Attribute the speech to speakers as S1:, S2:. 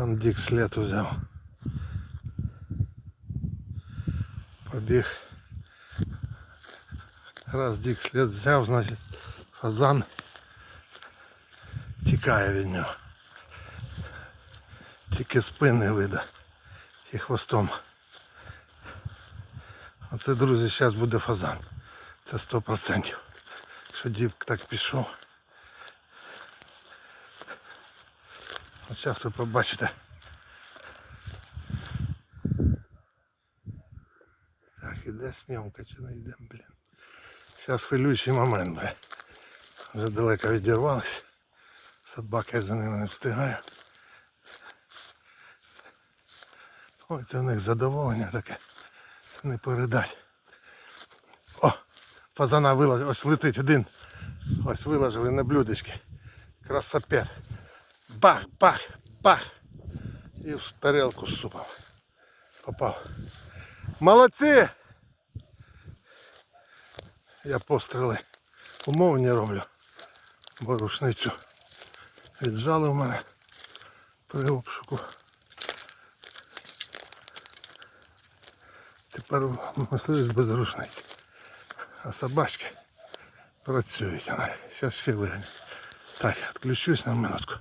S1: Он дик след взяв. Побіг. Раз дик слід взяв, значить фазан тікає від нього. Тільки спини вида і хвостом. Оце, друзі, зараз буде фазан. Це 100%. Якщо дік так пішов. Зараз ви побачите. Так, іде снімка чи не йде, блін. Зараз хвилюючий момент, блін. Вже далеко відірвались. Собака я за ними не встигаю. Ой, це в них задоволення таке. Не передать. О! Фазана вилазить, ось летить один. Ось виложили на блюдечки. Красопет. Бах, бах, бах. І в тарелку з супом. Попав. Молодці! Я постріли умовні роблю. Бо рушницю віджали в мене при обшуку. Тепер мисливець без рушниці. А собачки працюють. Зараз ще вигонять. Так, відключусь на минутку.